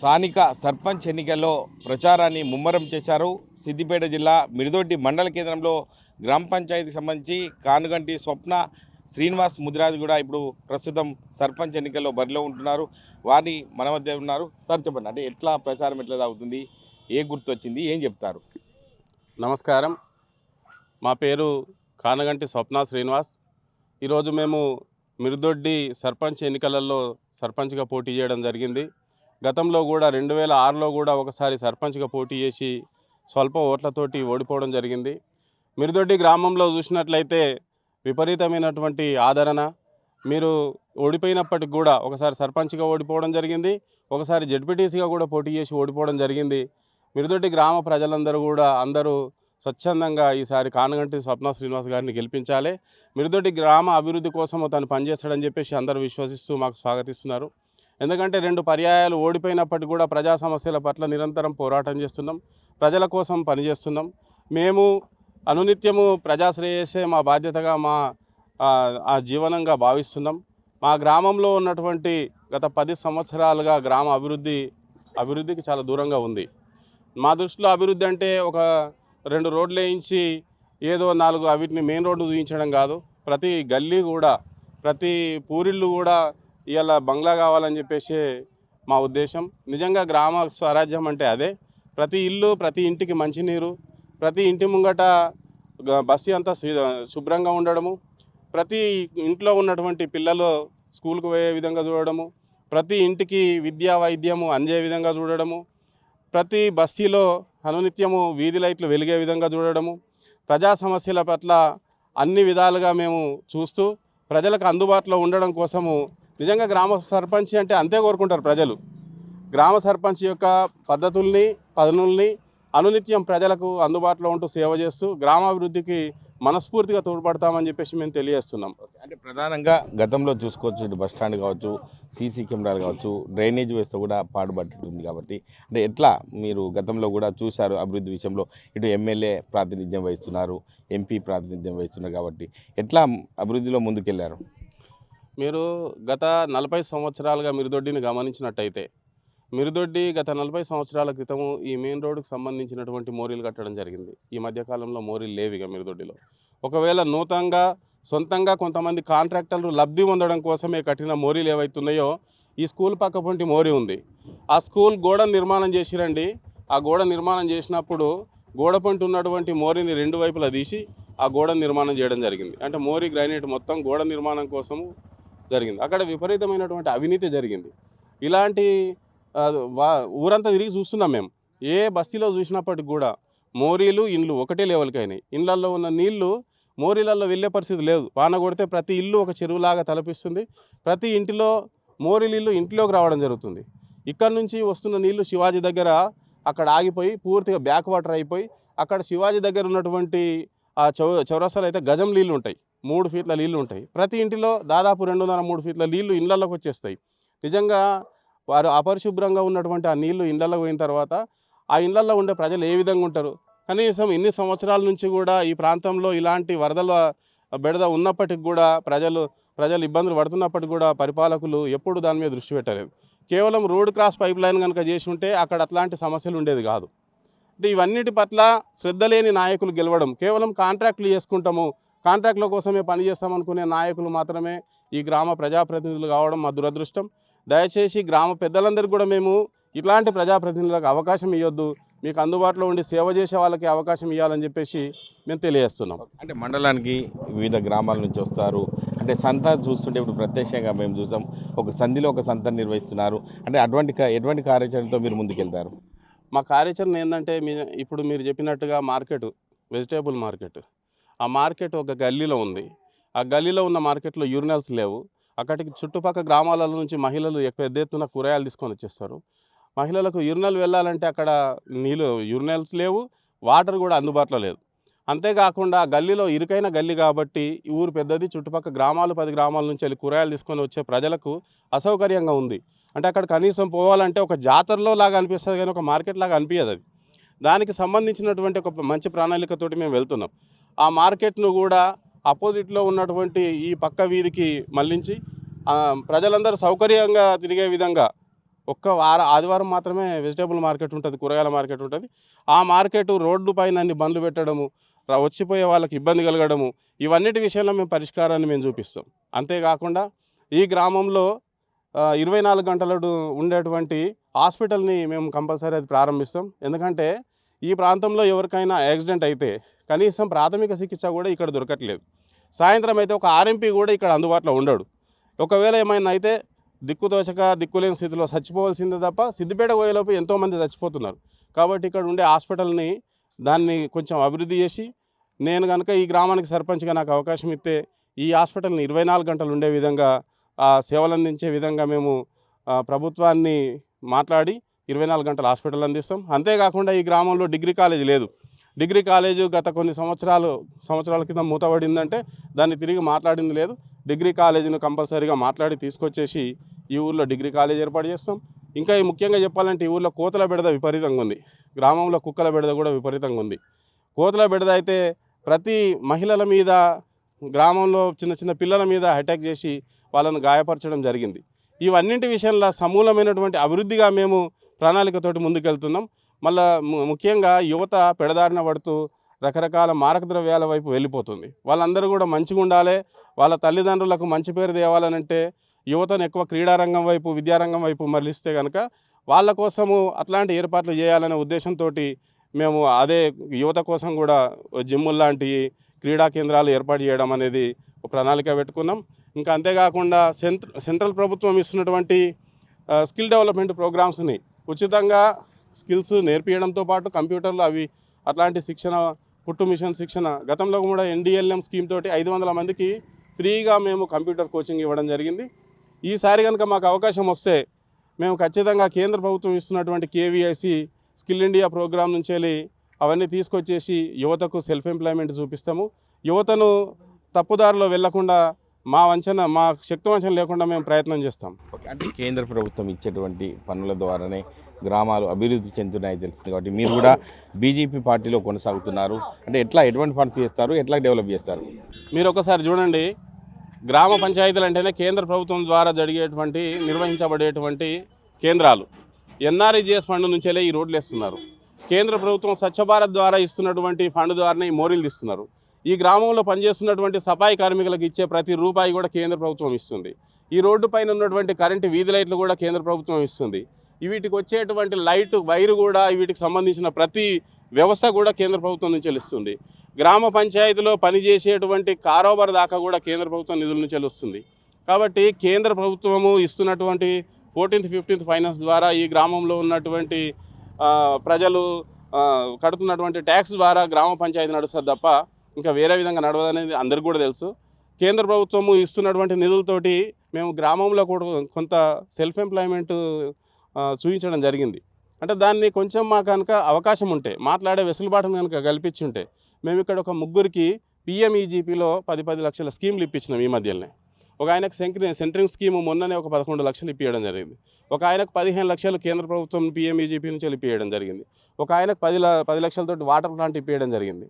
స్థానిక సర్పంచ్ ఎన్నికల్లో ప్రచారాన్ని ముమ్మరం చేశారు. సిద్దిపేట జిల్లా మిడిదొడ్డి మండల కేంద్రంలో గ్రామ పంచాయతీకి సంబంధించి కానుగంటి స్వప్న శ్రీనివాస్ ముదిరాజ్ కూడా ఇప్పుడు ప్రస్తుతం సర్పంచ్ ఎన్నికల్లో బరిలో ఉంటున్నారు. వారిని మన మధ్య ఉన్నారు. సార్ చెప్పండి అంటే ఎట్లా ప్రచారం ఎట్లా సాగుతుంది? ఏ గుర్తు వచ్చింది? ఏం చెప్తారు? నమస్కారం. మా పేరు కానగంటి స్వప్న శ్రీనివాస్. ఈరోజు మేము మిరుదొడ్డి సర్పంచ్ ఎన్నికలలో సర్పంచ్గా పోటీ చేయడం జరిగింది. గతంలో కూడా రెండు వేల ఆరులో కూడా ఒకసారి సర్పంచ్గా పోటీ చేసి స్వల్ప ఓట్లతోటి ఓడిపోవడం జరిగింది. మిరుదొడ్డి గ్రామంలో చూసినట్లయితే విపరీతమైనటువంటి ఆదరణ. మీరు ఓడిపోయినప్పటికి కూడా ఒకసారి సర్పంచ్గా ఓడిపోవడం జరిగింది. ఒకసారి జడ్పీటీసీగా కూడా పోటీ చేసి ఓడిపోవడం జరిగింది. మిరుదొడ్డి గ్రామ ప్రజలందరూ కూడా అందరూ స్వచ్ఛందంగా ఈసారి కానగంటి స్వప్న శ్రీనివాస్ గారిని గెలిపించాలి. మిరుదొడ్డి గ్రామ అభివృద్ధి కోసం తను పనిచేస్తాడని చెప్పేసి అందరూ విశ్వసిస్తూ మాకు స్వాగతిస్తున్నారు. ఎందుకంటే రెండు పర్యాయాలు ఓడిపోయినప్పటికీ కూడా ప్రజా సమస్యల పట్ల నిరంతరం పోరాటం చేస్తున్నాం. ప్రజల కోసం పనిచేస్తున్నాం. మేము అనునిత్యము ప్రజాశ్రేయసే మా బాధ్యతగా మా ఆ, జీవనంగా భావిస్తున్నాం. మా గ్రామంలో ఉన్నటువంటి గత పది సంవత్సరాలుగా గ్రామ అభివృద్ధి అభివృద్ధికి చాలా దూరంగా ఉంది. మా దృష్టిలో అభివృద్ధి అంటే ఒక రెండు రోడ్లు వేయించి ఏదో నాలుగు వీటిని మెయిన్ రోడ్డు చూపించడం కాదు. ప్రతి గల్లీ కూడా ప్రతి పూరిళ్ళు కూడా ఇవాళ బంగ్లా కావాలని చెప్పేసి మా ఉద్దేశం. నిజంగా గ్రామ స్వరాజ్యం అంటే అదే. ప్రతి ఇల్లు ప్రతి ఇంటికి మంచినీరు ప్రతి ఇంటి ముంగట బస్తీ బస్సు అంతా శుభ్రంగా ఉండడము ప్రతి ఇంట్లో ఉన్నటువంటి పిల్లలు స్కూల్కి పోయే విధంగా చూడడము ప్రతి ఇంటికి విద్యా వైద్యము అందే విధంగా చూడడము ప్రతి బస్తీలో అనునిత్యము వీధి లైట్లు వెలిగే విధంగా చూడడము ప్రజా సమస్యల పట్ల అన్ని విధాలుగా మేము చూస్తూ ప్రజలకు అందుబాటులో ఉండడం కోసము నిజంగా గ్రామ సర్పంచ్ అంటే అంతే కోరుకుంటారు ప్రజలు. గ్రామ సర్పంచ్ యొక్క పద్ధతుల్ని పదనుల్ని అనునిత్యం ప్రజలకు అందుబాటులో ఉంటూ సేవ చేస్తూ గ్రామాభివృద్ధికి మనస్ఫూర్తిగా తోడ్పడతామని చెప్పేసి మేము తెలియజేస్తున్నాం. అంటే ప్రధానంగా గతంలో చూసుకోవచ్చు ఇటు బస్ స్టాండ్ కావచ్చు సీసీ కెమెరాలు కావచ్చు డ్రైనేజ్ వ్యవస్థ కూడా పాడుపడుతుంది కాబట్టి. అంటే ఎట్లా మీరు గతంలో కూడా చూశారు అభివృద్ధి విషయంలో? ఇటు ఎమ్మెల్యే ప్రాతినిధ్యం వహిస్తున్నారు ఎంపీ ప్రాతినిధ్యం వహిస్తున్నారు కాబట్టి. ఎట్లా అభివృద్ధిలో ముందుకెళ్ళారు? మీరు గత నలభై సంవత్సరాలుగా మిరుదొడ్డిని గమనించినట్టయితే మిరుదొడ్డి గత నలభై సంవత్సరాల క్రితము ఈ మెయిన్ రోడ్డుకు సంబంధించినటువంటి మోరీలు కట్టడం జరిగింది. ఈ మధ్యకాలంలో మోరీలు లేవిగా మిరుదొడ్డిలో. ఒకవేళ నూతనంగా సొంతంగా కొంతమంది కాంట్రాక్టర్లు లబ్ధి పొందడం కోసమే కట్టిన మోరీలు ఏవైతున్నాయో ఈ స్కూల్ పక్కపొంటి మోరీ ఉంది. ఆ స్కూల్ గోడ నిర్మాణం చేసిరండి. ఆ గోడ నిర్మాణం చేసినప్పుడు గోడ పొంటి ఉన్నటువంటి మోరీని రెండు వైపులా తీసి ఆ గోడ నిర్మాణం చేయడం జరిగింది. అంటే మోరీ గ్రానైట్ మొత్తం గోడ నిర్మాణం కోసము జరిగింది. అక్కడ విపరీతమైనటువంటి అవినీతి జరిగింది. ఇలాంటి వా ఊరంతా తిరిగి చూస్తున్నాం మేము. ఏ బస్తీలో చూసినప్పటికి కూడా మోరీలు ఇండ్లు ఒకటే లెవెల్కి అయినాయి. ఇండ్లల్లో ఉన్న నీళ్ళు మోరీలలో వెళ్ళే పరిస్థితి లేదు. వాన కొడితే ప్రతి ఇల్లు ఒక చెరువులాగా తలపిస్తుంది. ప్రతి ఇంటిలో మోరీలు ఇల్లు ఇంట్లోకి రావడం జరుగుతుంది. ఇక్కడ నుంచి వస్తున్న నీళ్ళు శివాజీ దగ్గర అక్కడ ఆగిపోయి పూర్తిగా బ్యాక్ వాటర్ అయిపోయి అక్కడ శివాజీ దగ్గర ఉన్నటువంటి ఆ చౌ చౌరస్తాలు అయితే గజం నీళ్ళు ఉంటాయి. మూడు ఫీట్ల నీళ్ళు ఉంటాయి. ప్రతి ఇంటిలో దాదాపు రెండున్నర మూడు ఫీట్ల నీళ్ళు ఇళ్ళలోకి వచ్చేస్తాయి. నిజంగా వారు అపరిశుభ్రంగా ఉన్నటువంటి ఆ నీళ్ళు ఇళ్ళలో పోయిన తర్వాత ఆ ఇళ్ళలో ఉండే ప్రజలు ఏ విధంగా ఉంటారు? కనీసం ఇన్ని సంవత్సరాల నుంచి కూడా ఈ ప్రాంతంలో ఇలాంటి వరదల బెడద ఉన్నప్పటికి కూడా ప్రజలు ప్రజలు ఇబ్బందులు పడుతున్నప్పటికి కూడా పరిపాలకులు ఎప్పుడు దాని మీద దృష్టి పెట్టలేదు. కేవలం రోడ్ క్రాస్ పైప్ లైన్ కనుక చేసి ఉంటే అక్కడ అట్లాంటి సమస్యలు ఉండేది కాదు. అంటే ఇవన్నిటి పట్ల శ్రద్ధ లేని నాయకులు గెలవడం కేవలం కాంట్రాక్టులు చేసుకుంటాము కాంట్రాక్టుల కోసమే పనిచేస్తామనుకునే నాయకులు మాత్రమే ఈ గ్రామ ప్రజాప్రతినిధులు కావడం మా దురదృష్టం. దయచేసి గ్రామ పెద్దలందరికీ కూడా మేము ఇట్లాంటి ప్రజాప్రతినిధులకు అవకాశం ఇవ్వద్దు. మీకు అందుబాటులో ఉండి సేవ చేసే వాళ్ళకి అవకాశం ఇవ్వాలని చెప్పేసి మేము తెలియజేస్తున్నాం. అంటే మండలానికి వివిధ గ్రామాల నుంచి వస్తారు. అంటే సంత చూస్తుంటే ఇప్పుడు ప్రత్యక్షంగా మేము చూసాం. ఒక సంధిలో ఒక సంత నిర్వహిస్తున్నారు. అంటే అటువంటి ఎటువంటి కార్యాచరణతో మీరు ముందుకెళ్తారు? మా కార్యాచరణ ఏంటంటే మీ ఇప్పుడు మీరు చెప్పినట్టుగా మార్కెట్ వెజిటేబుల్ మార్కెట్. ఆ మార్కెట్ ఒక గల్లీలో ఉంది. ఆ గల్లీలో ఉన్న మార్కెట్లో యూరినల్స్ లేవు. అక్కడికి చుట్టుపక్కల గ్రామాల నుంచి మహిళలు ఎక్కువ పెద్ద ఎత్తున కూరగాయలు తీసుకొని వచ్చేస్తారు. మహిళలకు యూరినల్ వెళ్ళాలంటే అక్కడ నీళ్ళు యూరినల్స్ లేవు వాటర్ కూడా అందుబాటులో లేదు. అంతేకాకుండా ఆ గల్లీలో ఇరుకైన గల్లీ కాబట్టి ఊరు పెద్దది చుట్టుపక్కల గ్రామాలు పది గ్రామాల నుంచి వెళ్ళి కూరగాయలు తీసుకొని వచ్చే ప్రజలకు అసౌకర్యంగా ఉంది. అంటే అక్కడ కనీసం పోవాలంటే ఒక జాతరలో లాగా అనిపిస్తుంది కానీ ఒక మార్కెట్ లాగా అనిపించదు అది. దానికి సంబంధించినటువంటి ఒక మంచి ప్రణాళికతోటి మేము వెళ్తున్నాం. ఆ మార్కెట్ను కూడా అపోజిట్లో ఉన్నటువంటి ఈ పక్క వీధికి మళ్ళించి ప్రజలందరూ సౌకర్యంగా తిరిగే విధంగా ఒక్క వార ఆదివారం మాత్రమే వెజిటేబుల్ మార్కెట్ ఉంటుంది కూరగాయల మార్కెట్ ఉంటుంది. ఆ మార్కెట్ రోడ్డు పైన అన్ని బండ్లు పెట్టడము వచ్చిపోయే వాళ్ళకి ఇబ్బంది కలగడము ఇవన్నిటి విషయంలో మేము పరిష్కారాన్ని మేము చూపిస్తాం. అంతేకాకుండా ఈ గ్రామంలో ఇరవై నాలుగు గంటలు ఉండేటువంటి హాస్పిటల్ని మేము కంపల్సరీ అది ప్రారంభిస్తాం. ఎందుకంటే ఈ ప్రాంతంలో ఎవరికైనా యాక్సిడెంట్ అయితే కనీసం ప్రాథమిక చికిత్స కూడా ఇక్కడ దొరకట్లేదు. సాయంత్రం అయితే ఒక ఆర్ఎంపీ కూడా ఇక్కడ అందుబాటులో ఉండడు. ఒకవేళ ఏమైనా అయితే దిక్కుదోచక దిక్కులేని స్థితిలో చచ్చిపోవాల్సిందే తప్ప సిద్దిపేట పోయేలోపు ఎంతోమంది చచ్చిపోతున్నారు. కాబట్టి ఇక్కడ ఉండే హాస్పిటల్ని దాన్ని కొంచెం అభివృద్ధి చేసి నేను కనుక ఈ గ్రామానికి సర్పంచ్గా నాకు అవకాశం ఇస్తే ఈ హాస్పిటల్ని ఇరవై నాలుగు గంటలు ఉండే విధంగా ఆ సేవలు అందించే విధంగా మేము ప్రభుత్వాన్ని మాట్లాడి ఇరవై నాలుగు గంటల హాస్పిటల్ అందిస్తాం. అంతేకాకుండా ఈ గ్రామంలో డిగ్రీ కాలేజ్ లేదు. డిగ్రీ కాలేజు గత కొన్ని సంవత్సరాలు సంవత్సరాల కింద మూతపడిందంటే దాన్ని తిరిగి మాట్లాడింది లేదు. డిగ్రీ కాలేజీని కంపల్సరీగా మాట్లాడి తీసుకొచ్చేసి ఈ ఊర్లో డిగ్రీ కాలేజ్ ఏర్పాటు చేస్తాం. ఇంకా ఈ ముఖ్యంగా చెప్పాలంటే ఈ ఊర్లో కోతల బెడద విపరీతంగా ఉంది. గ్రామంలో కుక్కల బెడద కూడా విపరీతంగా ఉంది. కోతల బెడద అయితే ప్రతి మహిళల మీద గ్రామంలో చిన్న చిన్న పిల్లల మీద అటాక్ చేసి వాళ్ళను గాయపరచడం జరిగింది. ఇవన్నింటి విషయంలో సమూలమైనటువంటి అభివృద్ధిగా మేము ప్రణాళికతోటి ముందుకెళ్తున్నాం. మళ్ళా ము- ముఖ్యంగా యువత పెడదారిన పడుతూ రకరకాల మారక ద్రవ్యాల వైపు వెళ్ళిపోతుంది. వాళ్ళందరూ కూడా మంచిగా ఉండాలి వాళ్ళ తల్లిదండ్రులకు మంచి పేరు తేవాలనంటే యువతను ఎక్కువ క్రీడారంగం వైపు విద్యారంగం వైపు మరలిస్తే కనుక వాళ్ళ కోసము అట్లాంటి ఏర్పాట్లు చేయాలనే ఉద్దేశంతో మేము అదే యువత కోసం కూడా జిమ్ములు లాంటి క్రీడా కేంద్రాలు ఏర్పాటు చేయడం అనేది ప్రణాళిక పెట్టుకున్నాం. ఇంకా అంతేకాకుండా సెంట్ర సెంట్రల్ ప్రభుత్వం ఇస్తున్నటువంటి స్కిల్ డెవలప్మెంట్ ప్రోగ్రామ్స్ని ఉచితంగా స్కిల్స్ నేర్పించడంతో పాటు కంప్యూటర్లు అవి అట్లాంటి శిక్షణ పుట్టు మిషన్ శిక్షణ. గతంలో కూడా ఎన్డీఎల్ఎం స్కీమ్ తోటి ఐదు వందల మందికి ఫ్రీగా మేము కంప్యూటర్ కోచింగ్ ఇవ్వడం జరిగింది. ఈసారి కనుక మాకు అవకాశం వస్తే మేము ఖచ్చితంగా కేంద్ర ప్రభుత్వం ఇస్తున్నటువంటి కేవీఐసి స్కిల్ ఇండియా ప్రోగ్రాం నుంచి వెళ్ళి అవన్నీ తీసుకొచ్చేసి యువతకు సెల్ఫ్ ఎంప్లాయ్మెంట్ చూపిస్తాము. యువతను తప్పుదారిలో వెళ్ళకుండా మా వంచన మా శక్తి వంచన లేకుండా మేము ప్రయత్నం చేస్తాం. అంటే కేంద్ర ప్రభుత్వం ఇచ్చేటువంటి పనుల ద్వారానే గ్రామాలు అభివృద్ధి చెందుతున్నాయి తెలుస్తుంది కాబట్టి మీరు కూడా బీజేపీ పార్టీలో కొనసాగుతున్నారు. అంటే ఎట్లా ఎటువంటి ఫండ్స్ చేస్తారు? ఎట్లా డెవలప్ చేస్తారు? మీరు ఒకసారి చూడండి. గ్రామ పంచాయతీలు అంటేనే కేంద్ర ప్రభుత్వం ద్వారా జరిగేటువంటి నిర్వహించబడేటువంటి కేంద్రాలు. ఎన్ఆర్ఈజిఎస్ ఫండ్ నుంచేలే ఈ రోడ్లు వేస్తున్నారు. కేంద్ర ప్రభుత్వం స్వచ్ఛ భారత్ ద్వారా ఇస్తున్నటువంటి ఫండ్ ద్వారానే ఈ మోరీలు ఇస్తున్నారు ఈ గ్రామంలో పనిచేస్తున్నటువంటి సఫాయి కార్మికులకు ఇచ్చే ప్రతి రూపాయి కూడా కేంద్ర ప్రభుత్వం ఇస్తుంది. ఈ రోడ్డు పైన ఉన్నటువంటి కరెంటు వీధి లైట్లు కూడా కేంద్ర ప్రభుత్వం ఇస్తుంది. వీటికి వచ్చేటువంటి లైట్ వైరు కూడా వీటికి సంబంధించిన ప్రతి వ్యవస్థ కూడా కేంద్ర ప్రభుత్వం నుంచి చెల్లిస్తుంది. గ్రామ పంచాయతీలో పనిచేసేటువంటి కారోబార్ దాకా కూడా కేంద్ర ప్రభుత్వం నిధుల నుంచి వస్తుంది కాబట్టి కేంద్ర ప్రభుత్వము ఇస్తున్నటువంటి ఫోర్టీన్త్ ఫిఫ్టీన్త్ ఫైనాన్స్ ద్వారా ఈ గ్రామంలో ఉన్నటువంటి ప్రజలు కడుతున్నటువంటి ట్యాక్స్ ద్వారా గ్రామ పంచాయతీ నడుస్తుంది తప్ప ఇంకా వేరే విధంగా నడవదనేది అందరికీ కూడా తెలుసు. కేంద్ర ప్రభుత్వము ఇస్తున్నటువంటి నిధులతోటి మేము గ్రామంలో కూడా కొంత సెల్ఫ్ ఎంప్లాయ్మెంట్ చూపించడం జరిగింది. అంటే దాన్ని కొంచెం మాకు కనుక అవకాశం ఉంటే మాట్లాడే వెసులుబాటును కనుక కల్పించి ఉంటే మేము ఇక్కడ ఒక ముగ్గురికి పిఎంఈజీపీలో పది పది లక్షల స్కీమ్లు ఇప్పించినాం ఈ మధ్యలోనే. ఒక ఆయనకు సెంట్రింగ్ సెంట్రింగ్ స్కీమ్ మొన్ననే ఒక పదకొండు లక్షలు ఇప్పించడం జరిగింది. ఒక ఆయనకు పదిహేను లక్షలు కేంద్ర ప్రభుత్వం పిఎంఈజీపీ నుంచి ఇప్పించడం జరిగింది. ఒక ఆయనకు పది ల- పది లక్షలతో వాటర్ ప్లాంట్ ఇప్పించడం జరిగింది.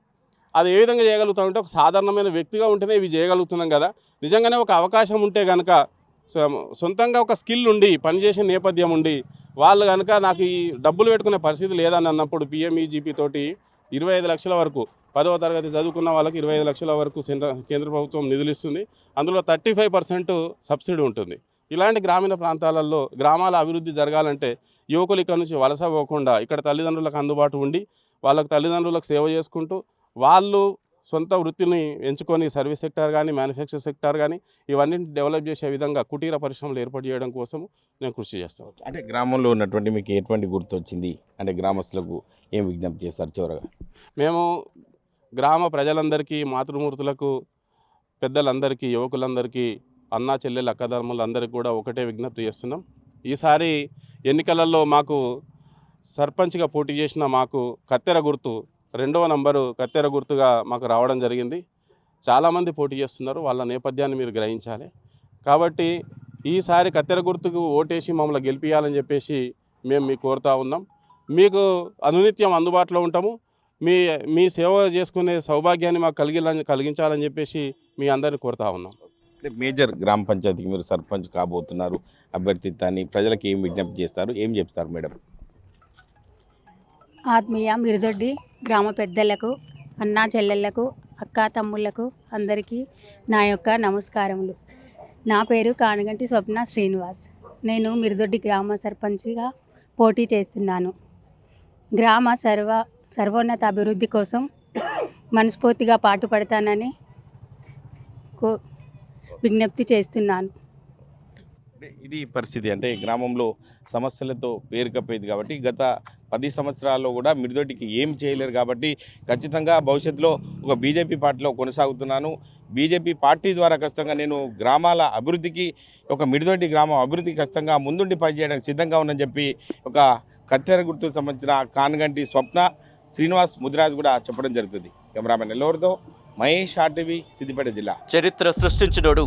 అది ఏ విధంగా చేయగలుగుతామంటే ఒక సాధారణమైన వ్యక్తిగా ఉంటేనే ఇవి చేయగలుగుతున్నాం కదా. నిజంగానే ఒక అవకాశం ఉంటే కనుక సొ- సొంతంగా ఒక స్కిల్ ఉండి పనిచేసే నేపథ్యం ఉండి వాళ్ళు కనుక నాకు ఈ డబ్బులు పెట్టుకునే పరిస్థితి లేదని అన్నప్పుడు పిఎంఈజీపీ తోటి ఇరవై ఐదు లక్షల వరకు పదవ తరగతి చదువుకున్న వాళ్ళకి ఇరవై ఐదు లక్షల వరకు కేంద్ర ప్రభుత్వం నిధులు ఇస్తుంది. అందులో థర్టీ ఫైవ్ పర్సెంట్ సబ్సిడీ ఉంటుంది. ఇలాంటి గ్రామీణ ప్రాంతాలలో గ్రామాల అభివృద్ధి జరగాలంటే యువకులు ఇక్కడ నుంచి వలస పోకుండా ఇక్కడ తల్లిదండ్రులకు అందుబాటు ఉండి వాళ్ళకు తల్లిదండ్రులకు సేవ చేసుకుంటూ వాళ్ళు సొంత వృత్తిని ఎంచుకొని సర్వీస్ సెక్టార్ కానీ మ్యానుఫ్యాక్చర్ సెక్టార్ కానీ ఇవన్నీ డెవలప్ చేసే విధంగా కుటీర పరిశ్రమలు ఏర్పాటు చేయడం కోసం నేను కృషి చేస్తాను అంటే గ్రామంలో ఉన్నటువంటి మీకు ఎటువంటి గుర్తు వచ్చింది అంటే గ్రామస్తులకు ఏం విజ్ఞప్తి చేస్తారు చివరగా? మేము గ్రామ ప్రజలందరికీ మాతృమూర్తులకు పెద్దలందరికీ యువకులందరికీ అన్నా చెల్లెలు అక్కదమ్ములందరికీ కూడా ఒకటే విజ్ఞప్తి చేస్తున్నాం. ఈసారి ఎన్నికలలో మాకు సర్పంచ్గా పోటీ చేసిన మాకు కత్తెర గుర్తు రెండవ నంబరు కత్తెర గుర్తుగా మాకు రావడం జరిగింది. చాలామంది పోటీ చేస్తున్నారు. వాళ్ళ నేపథ్యాన్ని మీరు గ్రహించాలి. కాబట్టి ఈసారి కత్తెర గుర్తుకు ఓటేసి మమ్మల్ని గెలిపించాలని చెప్పేసి మేము మీకు కోరుతా ఉన్నాం. మీకు అనునిత్యం అందుబాటులో ఉంటాము. మీ మీ సేవ చేసుకునే సౌభాగ్యాన్ని మాకు కలిగి కలిగించాలని చెప్పేసి మీ అందరిని కోరుతా ఉన్నాం. మేజర్ గ్రామ పంచాయతీకి మీరు సర్పంచ్ కాబోతున్నారు. అభ్యర్థిత్వాన్ని ప్రజలకు ఏం విజ్ఞప్తి చేస్తారు? ఏం చెప్తారు మేడం? ఆత్మీయ మిరుదొడ్డి గ్రామ పెద్దలకు అన్నా చెల్లెళ్ళకు అక్కా తమ్ముళ్ళకు అందరికీ నా యొక్క నమస్కారములు. నా పేరు కానగంటి స్వప్న శ్రీనివాస్. నేను మిరుదొడ్డి గ్రామ సర్పంచ్గా పోటీ చేస్తున్నాను. గ్రామ సర్వ సర్వోన్నత అభివృద్ధి కోసం మనస్ఫూర్తిగా పాటుపడతానని కో విజ్ఞప్తి చేస్తున్నాను. ఇది పరిస్థితి. అంటే గ్రామంలో సమస్యలతో పేరుకపోయింది కాబట్టి గత పది సంవత్సరాల్లో కూడా మిడిదొడ్డికి ఏం చేయలేరు కాబట్టి ఖచ్చితంగా భవిష్యత్తులో ఒక బీజేపీ పార్టీలో కొనసాగుతున్నాను. బీజేపీ పార్టీ ద్వారా ఖచ్చితంగా నేను గ్రామాల అభివృద్ధికి ఒక మిడిదొడ్డి గ్రామం అభివృద్ధికి ఖచ్చితంగా ముందుండి పనిచేయడానికి సిద్ధంగా ఉందని చెప్పి ఒక కత్తెర గుర్తుకు సంబంధించిన కాన్గంటి స్వప్న శ్రీనివాస్ ముదిరాజ్ కూడా చెప్పడం జరుగుతుంది. కెమెరామెన్ నెల్లూరుతో మహేష్ ఆర్టీవీ సిద్దిపేట జిల్లా. చరిత్ర సృష్టించినోడు.